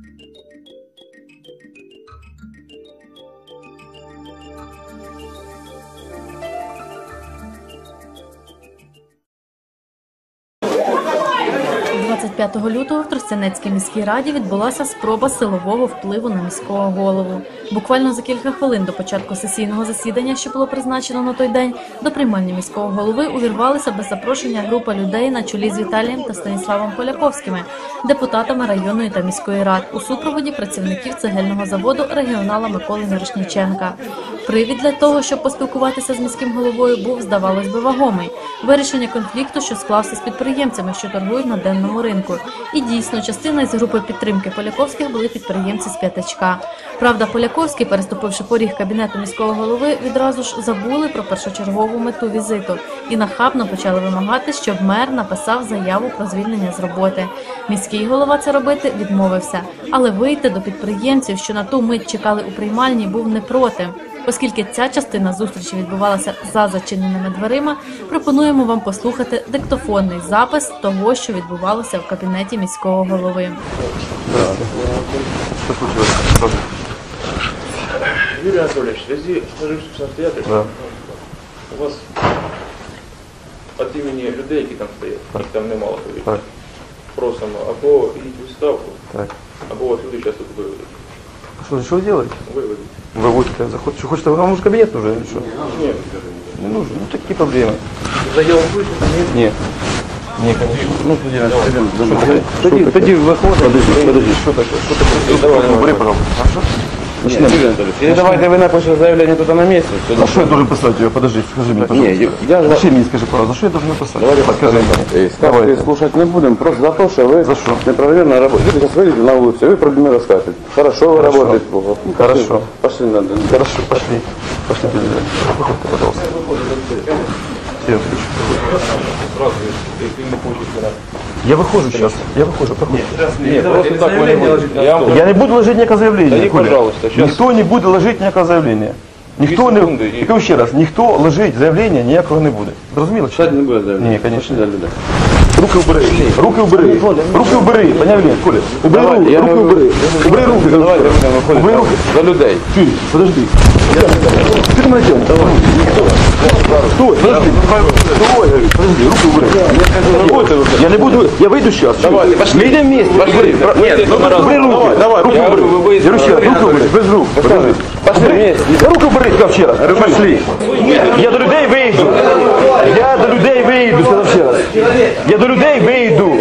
Thank you. 25 лютого в Тростянецькій міській раді відбулася спроба силового впливу на міського голову. Буквально за кілька хвилин до початку сесійного засідання, що було призначено на той день, до приймальні міського голови увірвалися без запрошення група людей на чолі з Віталієм та Станіславом Поляковськими, депутатами районної та міської рад у супроводі працівників цегельного заводу регіонала Миколи Мірошніченка. Привід для того, щоб поспілкуватися з міським головою, був, здавалось би, вагомий вирішення конфлікту, що склався з підприємцями, що торгують на денному ринку. І дійсно, частина із групи підтримки Поляковських були підприємці з п'ятачка. Правда, Поляковський, переступивши поріг кабінету міського голови, відразу ж забули про першочергову мету візиту і нахабно почали вимагати, щоб мер написав заяву про звільнення з роботи. Міський голова це робити відмовився, але вийти до підприємців, що на ту мить чекали у приймальні, був не проти. Оскільки ця частина зустрічі відбувалася за зачиненими дверима, пропонуємо вам послухати диктофонний запис того, що відбувалося в кабінеті міського голови. Юрий Анатольевич, в связи с Да. у вас від імені людей, які там стоять, їх там немало повірте, просимо або йдіть у відставку, так. або вас люди зараз тут виведуть. Что, что вы делаете? Виведуть. Вы будете заход... Что, хочете, вам уже кабинет нужен или что? Ні, Не нужен. Ну, такие проблемы. заяву пишете? Ні. Нет. Нет, конечно. Ну, подожди, подожди, подожди, выход. Подожди, подожди, что такое? Что такое? Давай, убери, пожалуйста. Начнем. Или давайте вы напишите заявление тут на месте. Все За что я должен писать ее? Подожди, скажи мне, пожалуйста. Не, я- Зачем мне скажи, пожалуйста, за что я должен написать? Давайте Подскажи мне. Ставки Давайте. слушать не будем, просто за то, что вы За что? неправильно работаете. Вы сейчас выйдете на улицу, и вы проблемы расскажете. Хорошо вы Хорошо. работаете, плохо. Ну, пошли- Хорошо. Пошли на Хорошо, пошли. Пошли, президент. Выходите, пожалуйста. Я включу. Я выхожу сейчас. Я выхожу. проходите. Нет, просто так вы не будете. Я вам Я не буду ложить никакое заявление. Да не, Коля. пожалуйста, щас- Ніхто не буде ложити ніякого заявлення. Ніхто Дві не секунди і- я кажу ще раз, ніхто ложить заявлення ніякого не буде. Зрозуміло? чи писать не будет заявление. Ні, конечно. Пошли за людей. Руки убери. Руки убери. Руки убери. Поняв ли? Коля, убери Давай, руки. я Руки говорю, убери. Убери руки. Давайте будем выходить Убери на- руки. за людей. Ты, подожди. Прекратил. Давай. Стой, подожди. Стой, подожди, руку убрать. Я не буду, я выйду сейчас. Давай, пошли. Мы идем вместе. Пошли. Нет, ну убери руки. Давай, руку убери. Беру сейчас, руку убери, без рук. Пошли вместе. Руку убери, ковчера. Пошли. Я до людей выйду. Я до людей выйду. сказав ще Я до людей вийду.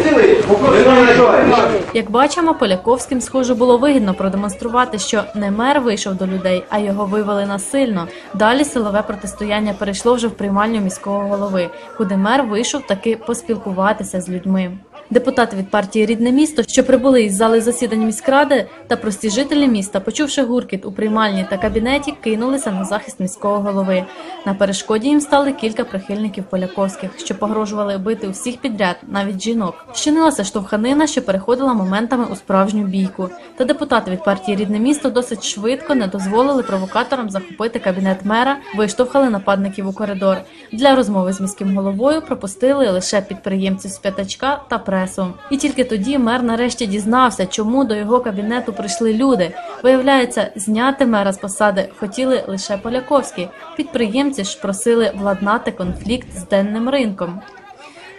Як бачимо, Поляковським, схоже, було вигідно продемонструвати, що не мер вийшов до людей, а його вивели насильно. Далі силове протистояння перейшло вже в приймальню міського голови, куди мер вийшов таки поспілкуватися з людьми. Депутати від партії Рідне місто, що прибули із зали засідань міськради, та прості жителі міста, почувши гуркіт у приймальні та кабінеті, кинулися на захист міського голови. На перешкоді їм стали кілька прихильників поляковських, що погрожували бити усіх підряд, навіть жінок. Щинилася штовханина, що переходила моментами у справжню бійку. Та депутати від партії Рідне місто досить швидко не дозволили провокаторам захопити кабінет мера, виштовхали нападників у коридор. Для розмови з міським головою пропустили лише підприємців з п'ятачка та пресу. І тільки тоді мер нарешті дізнався, чому до його кабінету прийшли люди. Виявляється, зняти мера з посади хотіли лише Поляковські. Підприємці ж просили владнати конфлікт з денним ринком.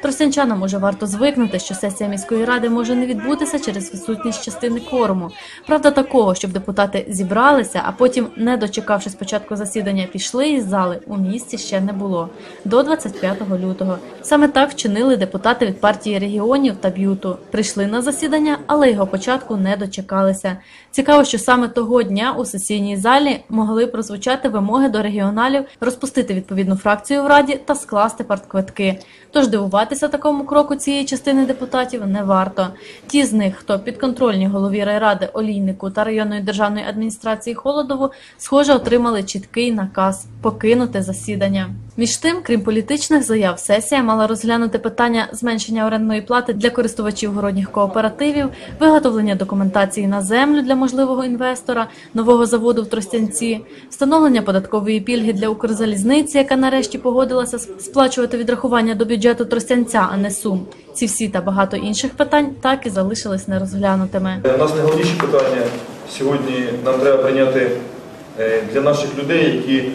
Тростянчанам уже варто звикнути, що сесія міської ради може не відбутися через відсутність частини кворуму. Правда, такого, щоб депутати зібралися, а потім, не дочекавшись початку засідання, пішли із зали, у місті ще не було до 25 лютого. Саме так вчинили депутати від партії регіонів та б'юту. Прийшли на засідання, але його початку не дочекалися. Цікаво, що саме того дня у сесійній залі могли прозвучати вимоги до регіоналів розпустити відповідну фракцію в раді та скласти партквитки. Тож дивуватися такому кроку цієї частини депутатів не варто. Ті з них, хто підконтрольні голові райради Олійнику та районної державної адміністрації Холодову, схоже, отримали чіткий наказ покинути засідання. Між тим, крім політичних заяв, сесія мала розглянути питання зменшення орендної плати для користувачів городніх кооперативів, виготовлення документації на землю для можливого інвестора, нового заводу в Тростянці, встановлення податкової пільги для Укрзалізниці, яка нарешті погодилася сплачувати відрахування до бюджету Тростянця а не Сум. Ці всі та багато інших питань так і залишились нерозглянутими. У нас найголовніші питання сьогодні нам треба прийняти е, для наших людей, які,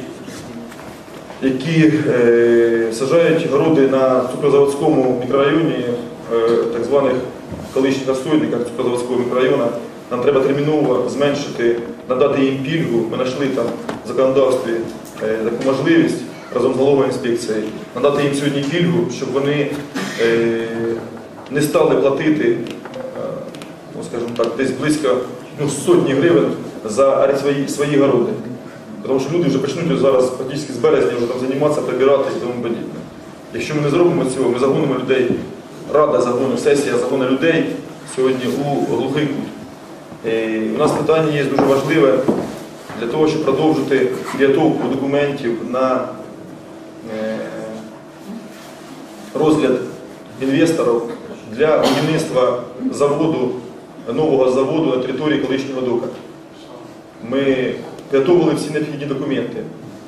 які е, саджають городи на цукрозаводському мікрорайоні, е, так званих колишніх розсойниках цукрозаводського мікрорайону. Нам треба терміново зменшити, надати їм пільгу. Ми знайшли там в законодавстві е, таку можливість разом з головою інспекції надати їм сьогодні пільгу, щоб вони не стали платити ну, скажімо так, десь близько ну, сотні гривень за свої, свої городи. Тому що люди вже почнуть зараз практично з березня вже там займатися, прибирати і тому подібне. Якщо ми не зробимо цього, ми загонимо людей, рада загону, сесія загону людей сьогодні у глухий кут. Е, У нас питання є дуже важливе для того, щоб продовжити підготовку документів на е, розгляд інвесторів для будівництва заводу, нового заводу на території колишнього дока. Ми підготовили всі необхідні документи.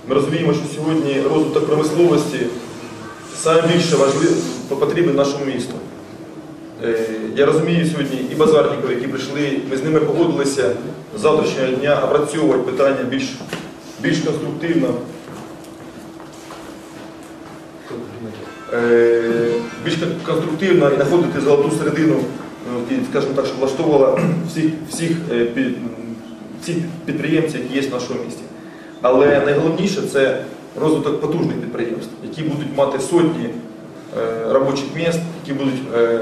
Ми розуміємо, що сьогодні розвиток промисловості саме більше важливий потрібен нашому місту. Е, Я розумію сьогодні і базарників, які прийшли, ми з ними погодилися з завтрашнього дня опрацьовувати питання більш, більш конструктивно. Е, більш конструктивно і знаходити золоту середину, е, скажімо так, щоб влаштовувала всіх, всіх, пі- м, всіх підприємців, які є в нашому місті. Але найголовніше це розвиток потужних підприємств, які будуть мати сотні е, робочих місць, які будуть е,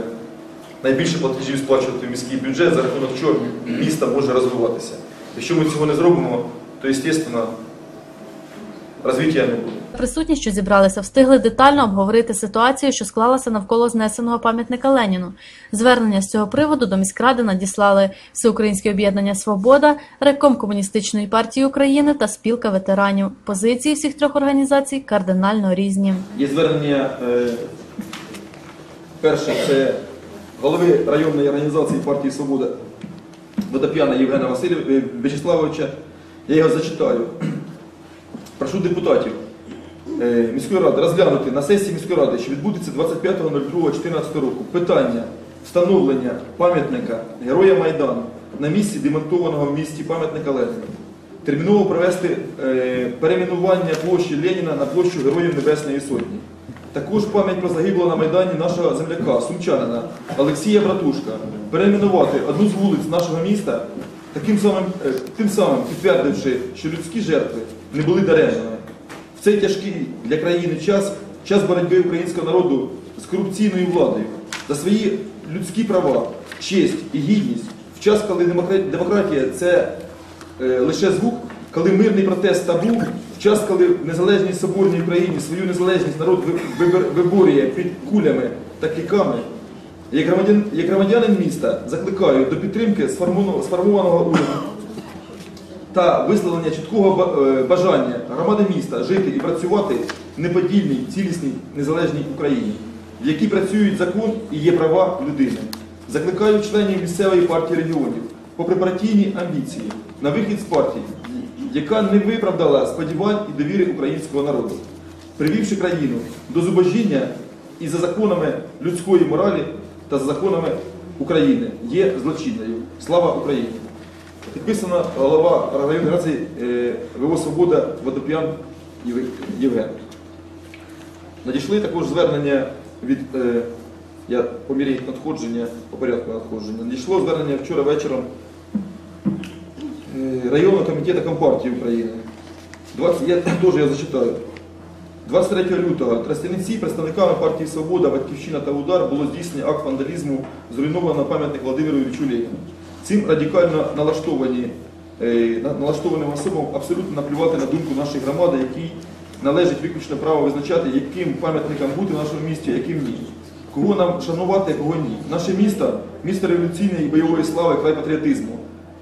найбільше платежів сплачувати в міський бюджет, за рахунок чого місто може розвиватися. Якщо ми цього не зробимо, то, звісно, розвиття не буде. Присутні, що зібралися, встигли детально обговорити ситуацію, що склалася навколо знесеного пам'ятника Леніну. Звернення з цього приводу до міськради надіслали Всеукраїнське об'єднання Свобода, Реком Комуністичної партії України та спілка ветеранів. Позиції всіх трьох організацій кардинально різні. Є звернення е, перше це голови районної організації партії Свобода Водоп'яна Євгена Васильовича Вячеславовича. Я його зачитаю. Прошу депутатів міської ради розглянути на сесії міської ради, що відбудеться 25.02.14 року, питання встановлення пам'ятника Героя Майдану на місці демонтованого в місті пам'ятника Леніна. Терміново провести е, перейменування площі Леніна на площу Героїв Небесної Сотні. Також пам'ять про загиблого на Майдані нашого земляка, сумчанина Олексія Братушка, перейменувати одну з вулиць нашого міста, таким самим, е, тим самим підтвердивши, що людські жертви не були даремними. В цей тяжкий для країни час, час боротьби українського народу з корупційною владою за свої людські права, честь і гідність, в час, коли демократія це е, лише звук, коли мирний протест табу, в час, коли в незалежній соборній Україні свою незалежність народ виборює під кулями та кіками, як громадянин міста закликаю до підтримки сформованого уряду та висловлення чіткого е, бажання громади міста жити і працювати в неподільній, цілісній, незалежній Україні, в якій працюють закон і є права людини. Закликаю членів місцевої партії регіонів, попри партійні амбіції, на вихід з партії, яка не виправдала сподівань і довіри українського народу, привівши країну до зубожіння і за законами людської моралі та за законами України, є злочинною. Слава Україні! Підписана голова районної організації е, ВО Свобода Водоп'ян Євген. Надійшли також звернення від, е, я по мірі надходження, по порядку надходження, надійшло звернення вчора вечором е, районного комітету Компартії України. 20, я теж я зачитаю. 23 лютого в Тростяниці представниками партії Свобода, Батьківщина та Удар було здійснено акт вандалізму, зруйновано пам'ятник Володимиру Іллічу Леніну. Цим радикально налаштовані, е, налаштованим особам абсолютно наплювати на думку нашої громади, якій належить виключно право визначати, яким пам'ятникам бути в нашому місті, яким ні. Кого нам шанувати, кого ні. Наше місто місто революційної і бойової слави, край патріотизму.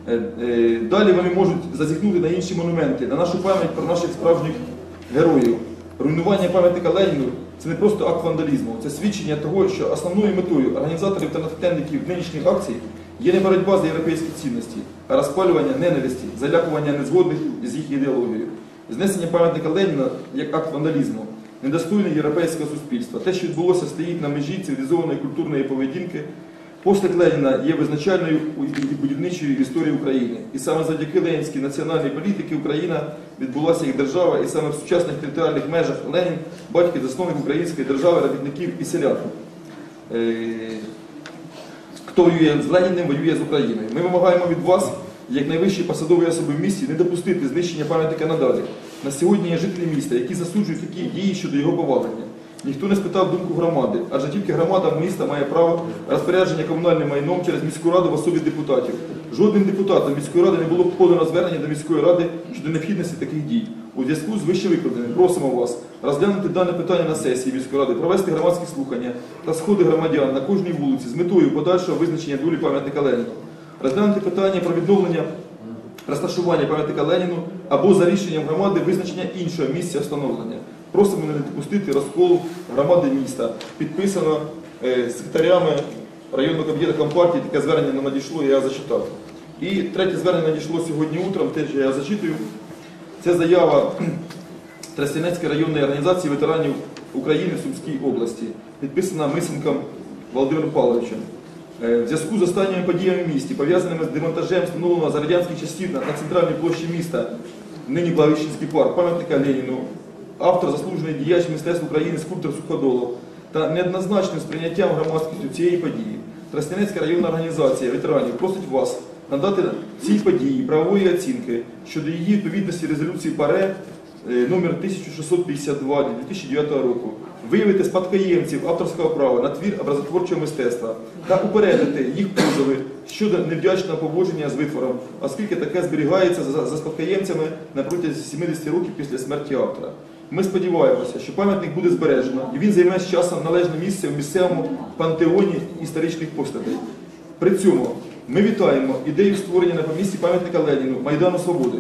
Е, е, Далі вони можуть зазіхнути на інші монументи, на нашу пам'ять про наших справжніх героїв. Руйнування пам'ятника Леніну це не просто акт вандалізму, це свідчення того, що основною метою організаторів та натхненників нинішніх акцій є не боротьба за європейські цінності, а розпалювання ненависті, залякування незгодних з їх ідеологією. Знесення пам'ятника Леніна як акт вандалізму недостойне європейського суспільства. Те, що відбулося, стоїть на межі цивілізованої культурної поведінки. Постать Леніна є визначальною і будівничою в історії України. І саме завдяки ленінській національній політиці Україна відбулася як держава, і саме в сучасних територіальних межах Ленін, батько і засновник української держави, робітників і селян. Хто воює з Леніним, воює з Україною. Ми вимагаємо від вас, як найвищі посадові особи в місті, не допустити знищення пам'ятника надалі. На сьогодні є жителі міста, які засуджують такі дії щодо його повалення. Ніхто не спитав думку громади, адже тільки громада міста має право розпорядження комунальним майном через міську раду в особі депутатів. Жодним депутатом міської ради не було подано звернення до міської ради щодо необхідності таких дій. У зв'язку з вищевикладеним просимо вас розглянути дане питання на сесії міської ради, провести громадські слухання та сходи громадян на кожній вулиці з метою подальшого визначення долі пам'ятника Леніна. Розглянути питання про відновлення розташування пам'ятника Леніну або за рішенням громади визначення іншого місця встановлення. Просимо не допустити розколу громади міста. Підписано е, районного комітету Компартії, таке звернення нам надійшло, я зачитав. І третє звернення надійшло сьогодні утром, теж я зачитую. Це заява Тростянецької районної організації ветеранів України в Сумській області, підписана Мисенком Володимиром Павловичем. Е, В зв'язку з останніми подіями в місті, пов'язаними з демонтажем встановленого за радянських часів на, центральній площі міста, нині Благовіщенський парк, пам'ятника Леніну, автор заслужений діяч мистецтв України скульптор Суходолов та неоднозначним сприйняттям громадськістю цієї події. Тростянецька районна організація ветеранів просить вас надати цій події правової оцінки щодо її відповідності резолюції ПАРЕ номер 1652 2009 року, виявити спадкоємців авторського права на твір образотворчого мистецтва та упередити їх позови щодо невдячного поводження з витвором, оскільки таке зберігається за спадкоємцями на протязі 70 років після смерті автора. Ми сподіваємося, що пам'ятник буде збережено і він займе з часом належне місце в місцевому пантеоні історичних постатей. При цьому ми вітаємо ідею створення на помісті пам'ятника Леніну Майдану Свободи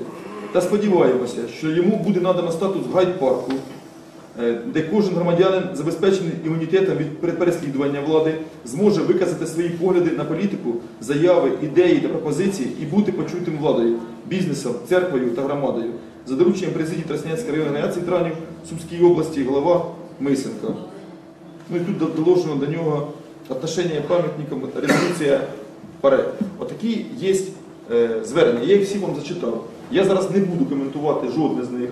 та сподіваємося, що йому буде надано статус гайд-парку, е, де кожен громадянин, забезпечений імунітетом від переслідування влади, зможе виказати свої погляди на політику, заяви, ідеї та пропозиції і бути почутим владою, бізнесом, церквою та громадою. За дорученням президії Тростянецької районної організації ветеранів Сумській області голова Мисенко. Ну і тут доложено до нього отношення пам'ятникам резолюція ПАРЕ. Отакі є е, звернення, я їх всі вам зачитав. Я зараз не буду коментувати жодне з них,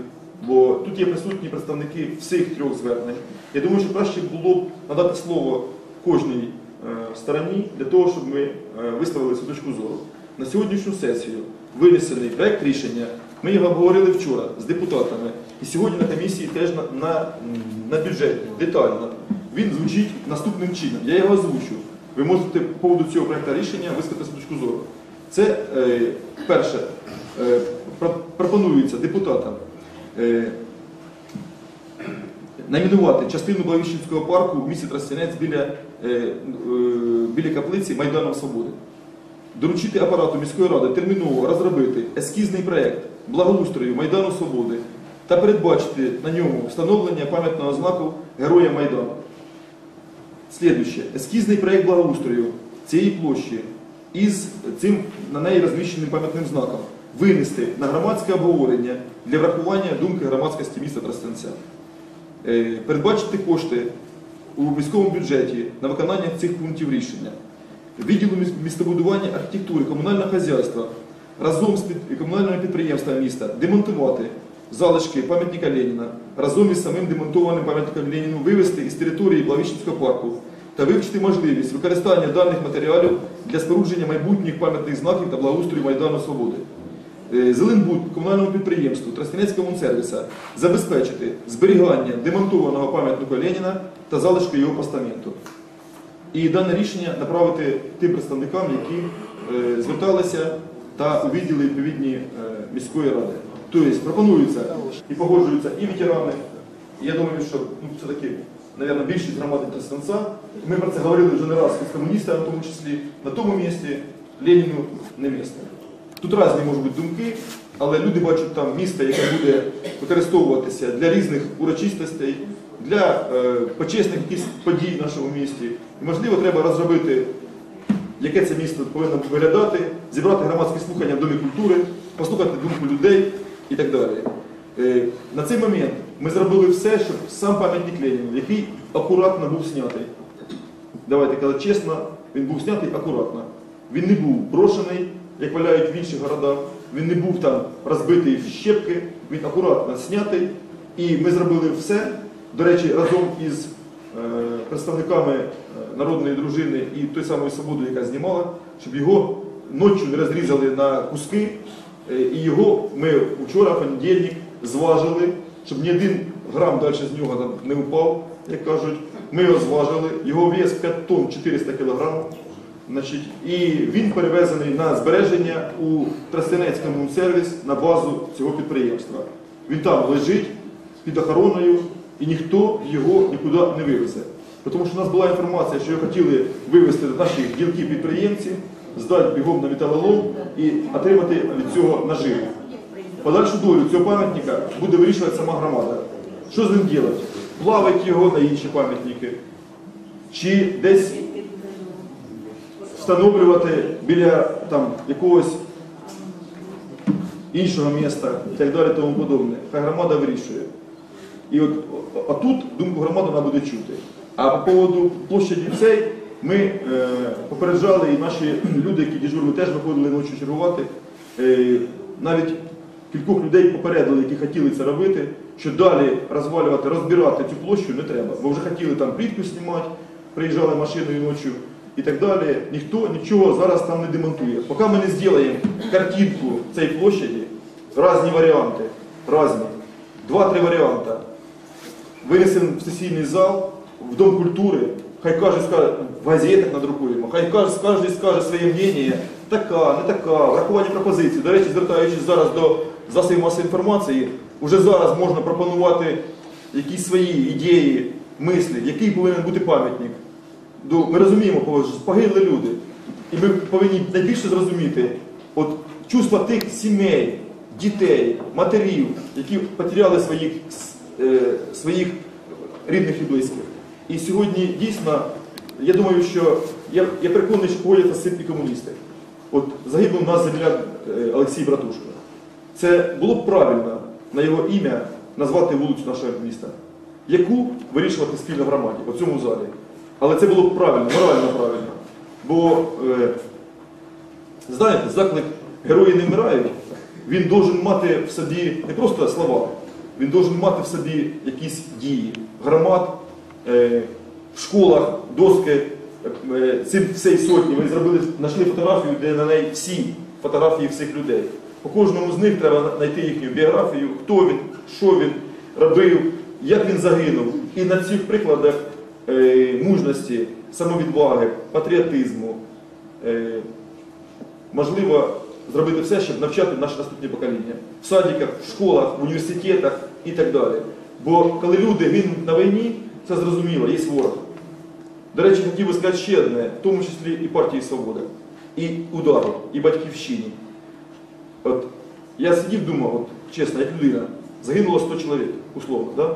бо тут є присутні представники всіх трьох звернень. Я думаю, що краще було б надати слово кожній е, стороні для того, щоб ми е, виставили свою точку зору. На сьогоднішню сесію винесений проект рішення. Ми його обговорили вчора з депутатами. І сьогодні на комісії теж на, на, на бюджеті детально. Він звучить наступним чином. Я його озвучу. Ви можете по поводу цього проекту рішення висказати свою точку зору. Це е, перше е, пропонується депутатам е, найменувати частину Благовіщенського парку в місті Тростянець біля, е, е, біля каплиці Майданом Свободи. Доручити апарату міської ради терміново розробити ескізний проєкт благоустрою Майдану Свободи та передбачити на ньому встановлення пам'ятного знаку Героя Майдану. Слідуще. Ескізний проєкт благоустрою цієї площі із цим на неї розміщеним пам'ятним знаком винести на громадське обговорення для врахування думки громадськості міста Тростянця. Е, Передбачити кошти у міському бюджеті на виконання цих пунктів рішення. Відділу містобудування архітектури, комунального хазяйства разом з комунальними підприємствами міста демонтувати залишки пам'ятника Леніна разом із самим демонтованим пам'ятником Леніну вивезти із території Блавічинського парку та вивчити можливість використання даних матеріалів для спорудження майбутніх пам'ятних знаків та благоустрою Майдану Свободи. Е, Зеленбуд комунальному підприємству Тростянецькому сервіса забезпечити зберігання демонтованого пам'ятника Леніна та залишки його постаменту. І дане рішення направити тим представникам, які е, зверталися та у відділи відповідні е, міської ради. Тобто пропонуються і погоджуються і ветерани. І я думаю, що ну, все-таки, мабуть, більшість громади Тростянця, ми про це говорили вже не раз з комуністами, в тому числі, на тому місці Леніну не місце. Тут різні можуть бути думки, але люди бачать там місто, яке буде використовуватися для різних урочистостей, для е, почесних подій в нашому місті. І, можливо, треба розробити, яке це місто повинно виглядати, зібрати громадські слухання в Домі культури, послухати думку людей і так далі. Е, на цей момент ми зробили все, щоб сам пам'ятник Леніну, який акуратно був знятий. Давайте казати чесно, він був знятий акуратно. Він не був брошений, як валяють в інших городах. Він не був там розбитий в щепки, він акуратно знятий. І ми зробили все. До речі, разом із представниками е, народної дружини і той самої свободи, яка знімала, щоб його ночі не розрізали на куски. Е, І його ми вчора, в понедільник, зважили, щоб ні один грам далі з нього не упав, як кажуть. Ми його зважили, його вес 5 тонн 400 кг. Значить, і він перевезений на збереження у Тростянецькому сервіс на базу цього підприємства. Він там лежить під охороною, і ніхто його нікуди не вивезе. Тому що у нас була інформація, що його хотіли вивезти наші ділки підприємці, здати бігом на металолом і отримати від цього наживу. Подальшу долю цього пам'ятника буде вирішувати сама громада. Що з ним робити? Плавить його на інші пам'ятники, чи десь встановлювати біля там, якогось іншого міста і так далі тому подобне. Хай громада вирішує. І от а тут думку громади вона буде чути. А по поводу площаді цей ми е, попереджали і наші люди, які дежурили, теж виходили ночі чергувати. Е, навіть кількох людей попередили, які хотіли це робити, що далі розвалювати, розбирати цю площу не треба. Бо вже хотіли там плітку знімати, приїжджали машиною ночі і так далі. Ніхто нічого зараз там не демонтує. Поки ми не зробимо картинку цієї площаді, різні варіанти, різні, два-три варіанти. Винесемо в сесійний зал, в Дом культури, хай каже, скаже, в газетах надрукуємо, хай каже, скаже, своє мнення, така, не така, врахування пропозицій. До речі, звертаючись зараз до засобів масової інформації, вже зараз можна пропонувати якісь свої ідеї, мислі, який повинен бути пам'ятник. Ми розуміємо, ж погибли люди. І ми повинні найбільше зрозуміти от, чувства тих сімей, дітей, матерів, які потеряли своїх, своїх рідних і близьких. І сьогодні дійсно, я думаю, що я, я переконаний, що погодяться з цим і комуністи. От загинув у нас земляк е, Олексій Братушко. Це було б правильно на його ім'я назвати вулицю нашого міста, яку вирішувати спільно в громаді, у цьому залі. Але це було б правильно, морально правильно. Бо, е, знаєте, заклик герої не вмирають, він должен мати в собі не просто слова, він должен мати в собі якісь дії. Громад, е, в школах, доски, е, цим всій сотні. Ми зробили, знайшли фотографію, де на неї всі фотографії всіх людей. По кожному з них треба знайти їхню біографію, хто він, що він робив, як він загинув. І на цих прикладах е, мужності, самовідваги, патріотизму, е, можливо зробити все, щоб навчати наше наступне покоління в садиках, в школах, в університетах і так далі. Бо коли люди гинуть на війні, це зрозуміло, є ворог. До речі, хотів би сказати ще одне, в тому числі і партії Свобода, і удару, і батьківщині. От я сидів, думав, от, чесно, як людина, загинуло 100 чоловік, условно, да?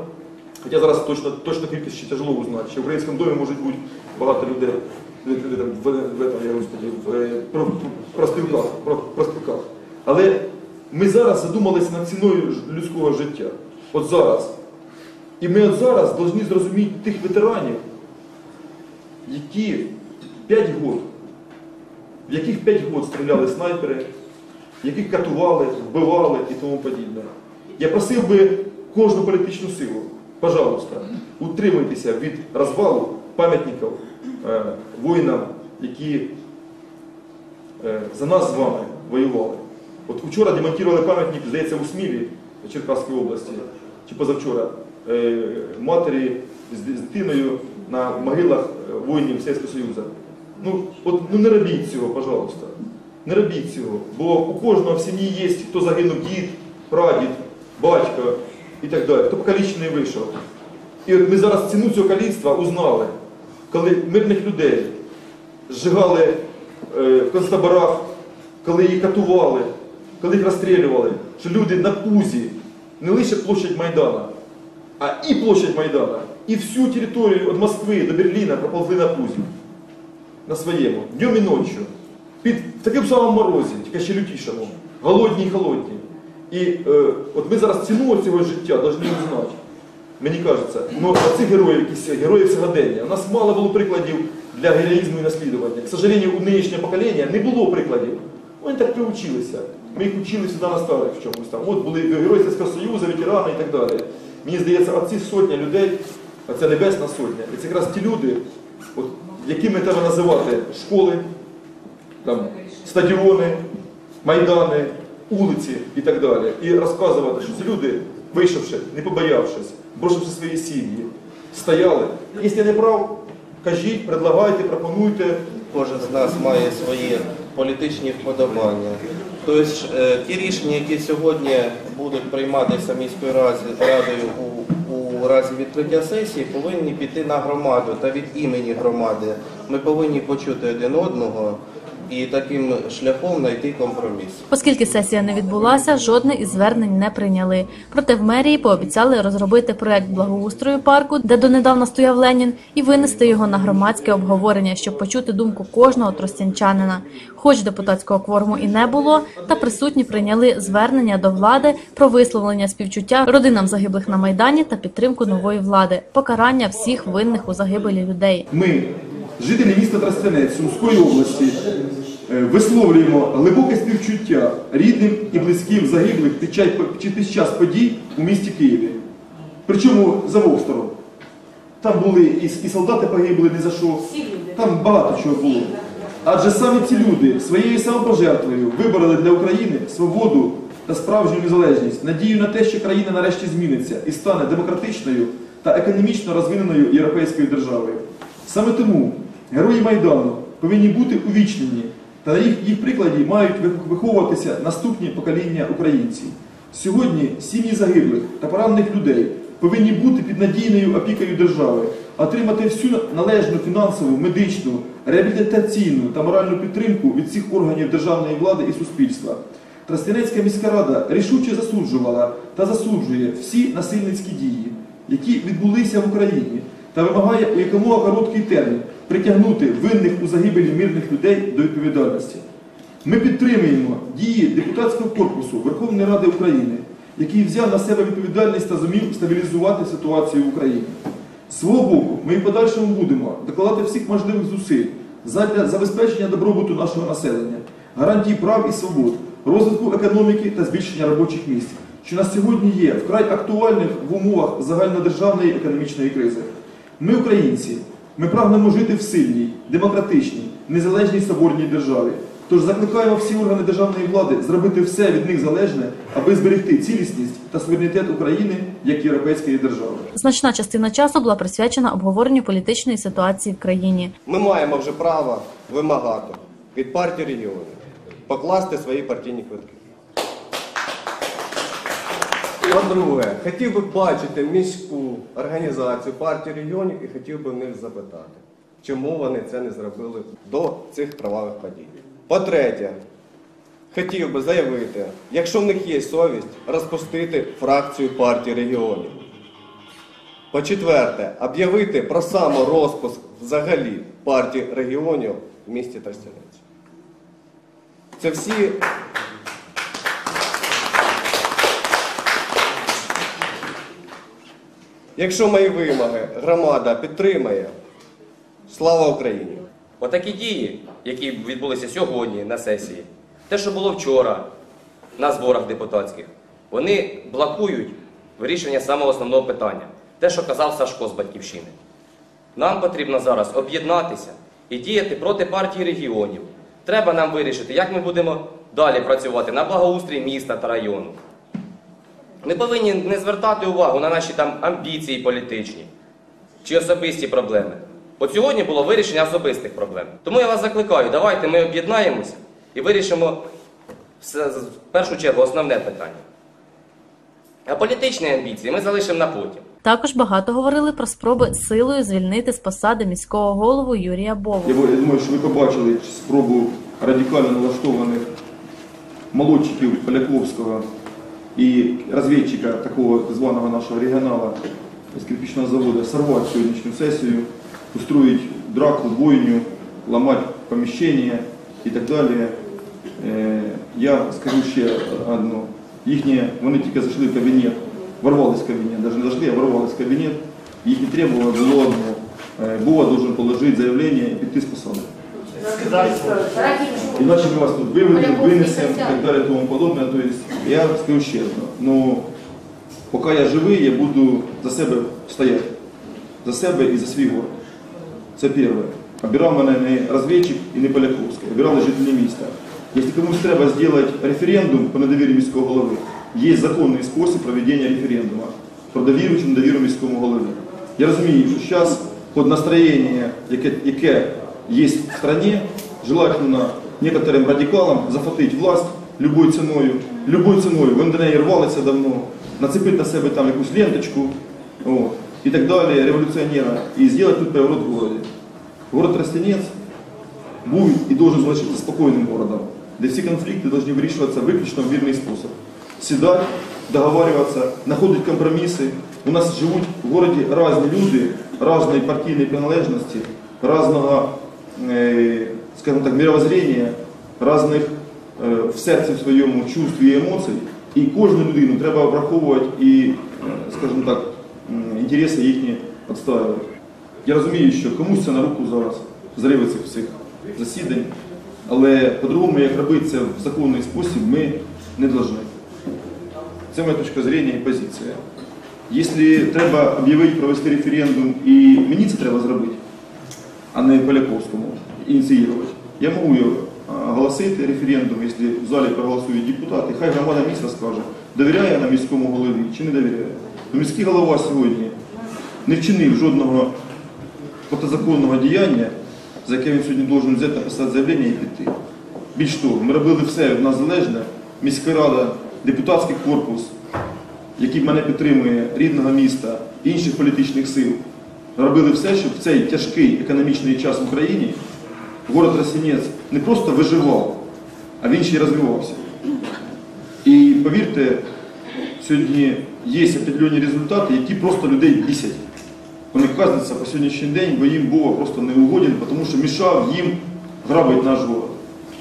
Хоча зараз точно, точно кількість ще тяжело узнати. Ще в українському домі може бути багато людей, в, в, в е, про, про про, про. Але ми зараз задумалися над ціною людського життя. От зараз. І ми от зараз повинні зрозуміти тих ветеранів, які 5 років, в яких 5 років стріляли снайпери, яких катували, вбивали і тому подібне. Я просив би кожну політичну силу, пожалуйста, утримуйтеся від розвалу пам'ятників воїнам, які е, за нас з вами воювали. От вчора демонтували пам'ятник, здається, у Смілі Черкаської області, чи позавчора, е, матері з дитиною на могилах е, воїнів Совєтського Союзу. Ну, от, ну не робіть цього, пожалуйста. Не робіть цього. Бо у кожного в сім'ї є, хто загинув дід, прадід, батько і так далі, хто покалічений вийшов. І от ми зараз ціну цього каліцтва узнали, коли мирних людей зжигали е, в концтаборах, коли їх катували, коли їх розстрілювали, що люди на пузі, не лише площадь Майдана, а і площадь Майдана, і всю територію від Москви до Берліна проползли на пузі. На своєму, днем і ночі. Під в такому самому морозі, тільки ще лютішому, голодні і холодні. І е, от ми зараз ціну цього життя повинні узнати. Мені кажеться, ну цих героїв, якісь героїв сьогодення. У нас мало було прикладів для героїзму і наслідування. К сожалению, у нинішнього покоління не було прикладів. Вони так приучилися. Ми їх учили сюди на старих в чомусь там. От були герої Совєтського Союзу, ветерани і так далі. Мені здається, оці сотня людей, оця небесна сотня, і це якраз ті люди, от, якими треба називати школи, там, стадіони, майдани, вулиці і так далі. І розказувати, що ці люди, вийшовши, не побоявшись, брошивши свої сім'ї, стояли. Якщо не прав, кажіть, предлагайте, пропонуйте. Кожен з нас має свої політичні вподобання. Тобто ті рішення, які сьогодні будуть прийматися міською радою у, у разі відкриття сесії, повинні піти на громаду та від імені громади. Ми повинні почути один одного і таким шляхом знайти компроміс. Оскільки сесія не відбулася, жодне із звернень не прийняли. Проте в мерії пообіцяли розробити проект благоустрою парку, де донедавна стояв Ленін, і винести його на громадське обговорення, щоб почути думку кожного тростянчанина. Хоч депутатського кворуму і не було, та присутні прийняли звернення до влади про висловлення співчуття родинам загиблих на майдані та підтримку нової влади, покарання всіх винних у загибелі людей. Ми, жителі міста Тростянець Сумської області, е, висловлюємо глибоке співчуття рідним і близьким загиблих під час, подій у місті Києві. Причому з обох сторон. Там були і солдати погибли не за що. Там багато чого було. Адже саме ці люди своєю самопожертвою вибороли для України свободу та справжню незалежність, надію на те, що країна нарешті зміниться і стане демократичною та економічно розвиненою європейською державою. Саме тому герої Майдану повинні бути увічнені, та на їх, їх прикладі мають виховуватися наступні покоління українців. Сьогодні сім'ї загиблих та поранених людей повинні бути під надійною опікою держави, отримати всю належну фінансову, медичну, реабілітаційну та моральну підтримку від всіх органів державної влади і суспільства. Тростянецька міська рада рішуче засуджувала та засуджує всі насильницькі дії, які відбулися в Україні, та вимагає у якомога короткий термін притягнути винних у загибелі мирних людей до відповідальності. Ми підтримуємо дії депутатського корпусу Верховної Ради України, який взяв на себе відповідальність та зумів стабілізувати ситуацію в Україні. Свого боку, ми і подальшому будемо докладати всіх можливих зусиль задля забезпечення добробуту нашого населення, гарантії прав і свобод, розвитку економіки та збільшення робочих місць, що на сьогодні є вкрай актуальних в умовах загальнодержавної економічної кризи. Ми, українці, ми прагнемо жити в сильній, демократичній, незалежній соборній державі. Тож закликаємо всі органи державної влади зробити все від них залежне, аби зберегти цілісність та суверенітет України як європейської держави. Значна частина часу була присвячена обговоренню політичної ситуації в країні. Ми маємо вже право вимагати від партії регіонів покласти свої партійні квитки. По-друге, хотів би бачити міську організацію партії регіонів і хотів би в них запитати, чому вони це не зробили до цих кровавих подій. По-третє, хотів би заявити, якщо в них є совість, розпустити фракцію партії регіонів. По-четверте, об'явити про саморозпуск взагалі партії регіонів в місті Тростянець. Це всі Якщо мої вимоги громада підтримає, слава Україні! Отакі дії, які відбулися сьогодні на сесії, те, що було вчора на зборах депутатських, вони блокують вирішення самого основного питання. Те, що казав Сашко з Батьківщини. Нам потрібно зараз об'єднатися і діяти проти партії регіонів. Треба нам вирішити, як ми будемо далі працювати на благоустрій міста та району. Ми повинні не звертати увагу на наші там амбіції політичні чи особисті проблеми. От сьогодні було вирішення особистих проблем. Тому я вас закликаю, давайте ми об'єднаємося і вирішимо все, в першу чергу основне питання. А політичні амбіції ми залишимо на потім. Також багато говорили про спроби силою звільнити з посади міського голову Юрія Бову. Я я думаю, що ви побачили спробу радикально налаштованих молодчиків Поляковського і розвідчика такого так званого нашого регіонала з кирпичного заводу сорвати сьогоднішню сесію, устроїть драку, бойню, ламати поміщення і так далі. Е, Я скажу ще одно. Їхнє, вони тільки зайшли в кабінет ворвались в кабинет, даже не зашли, а ворвались в кабинет. Их не требовало, было одно. Э, Бува должен положить заявление и піти з посади. Иначе мы вас тут выведем, вынесем и так далее и тому подобное. То есть я скажу честно, но пока я живий, я буду за себе стояти. За себе і за свій город. Це перше. Обирав мене не розвідчик і не Поляковський, обирали жителі міста. Якщо комусь треба зробити референдум по недовірі міського голови, є законний спосіб проведення референдуму про довіру чи недовіру міському голові. Я розумію, що зараз під настроєння, яке, яке є в країні, желательно некоторым радикалам захватити власть любою ціною, любою ціною, вони до неї рвалися давно, нацепити на себе там якусь ленточку, от, і так далі, революціонера, і зробити тут поворот в городі. Город Тростянець був і должен залишитися спокійним городом, де всі конфлікти повинні вирішуватися виключно в вірний спосіб. Сідати, договарюватися, знаходити компроміси. У нас живуть в городі різні люди, різної партійної приналежності, різного, е, скажімо так, мировоззрення, різних в серці своєму чувств і емоцій. І кожну людину треба враховувати і, е, скажімо так, інтереси їхні відстоювати. Я розумію, що комусь це на руку зараз зриви цих всіх засідань, але по-другому, як робити це в законний спосіб, ми не повинні. Це моя точка зрення і позиція. Якщо треба об'явити, провести референдум, і мені це треба зробити, а не Поляковському ініціювати, я можу його оголосити референдум, якщо в залі проголосують депутати, хай громада міста скаже, довіряє на міському голові чи не довіряє. Ну, міський голова сьогодні не вчинив жодного протизаконного діяння, за яке він сьогодні должен взяти, написати заявлення і піти. Більш того, ми робили все від нас залежне, міська рада, депутатський корпус, який мене підтримує, рідного міста, інших політичних сил, робили все, щоб в цей тяжкий економічний час в Україні город Росінець не просто виживав, а він ще й розвивався. І повірте, сьогодні є определенні результати, які просто людей бісять. Вони казаться по сьогоднішній день, бо їм Бога просто не угоден, тому що мішав їм грабити наш город.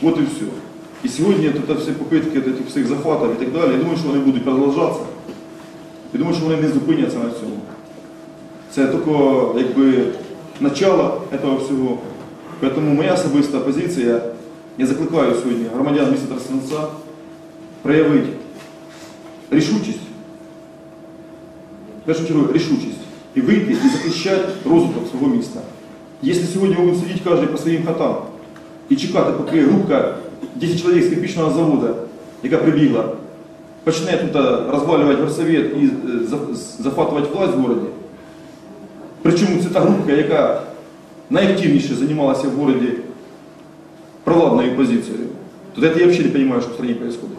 От і все. І сьогодні тут всі попитки этих всіх захватів і так далі, я думаю, що вони будуть продовжуватися. Я думаю, що вони не зупиняться на цьому. Це тільки якби начало цього всього. Тому моя особиста позиція, я закликаю сьогодні громадян міста Тростянця проявити рішучість, в першу чергу рішучість, і вийти і захищати розвиток свого міста. Якщо сьогодні будуть сидіти кожен по своїм хатам і чекати, поки групка 10 чоловік з кирпичного заводу, яка прибігла, почне тут розвалювати горсовет і е, захватувати власть в місті, причому це та групка, яка найактивніше займалася в місті провладною позицією, то я вообще не понимаю, что в стране происходит.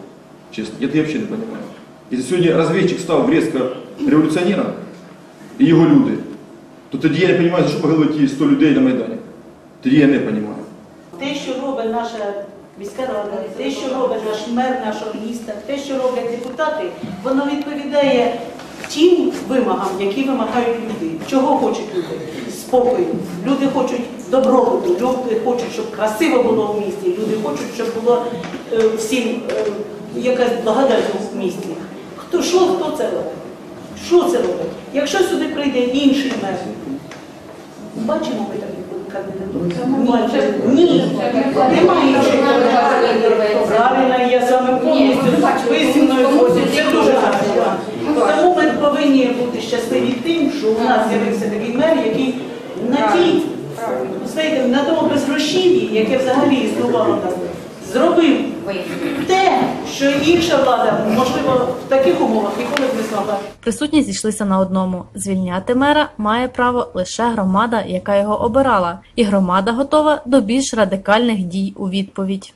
Честно, это я вообще не понимаю. Если сегодня разведчик став резко революціонером і його люди, то тоді я не розумію, за що погибли ті 100 людей на Майдані. Тоді я не розумію. Те, що робить наша міська рада, те, що робить наш мер нашого міста, те, що роблять депутати, воно відповідає тим вимогам, які вимагають люди. Чого хочуть люди? Спокою. Люди хочуть добробуту, люди хочуть, щоб красиво було в місті, люди хочуть, щоб було е, всім е, якась благодатність в місті. Хто що, хто це робить? Що це робить? Якщо сюди прийде інший мер, бачимо ми такі кандидатури? Ні, ні, немає іншої кандидатури. Правильно, я з вами повністю ви зі мною ходите. Це дуже гарно. Тому ми повинні бути щасливі тим, що у нас з'явився такий мер, який на тій, знаєте, на тому безгрошів'ї, яке взагалі існувало там, зробив те, що інша влада, можливо, в таких умовах ніколи б не змогла. Присутні зійшлися на одному: звільняти мера має право лише громада, яка його обирала, і громада готова до більш радикальних дій у відповідь.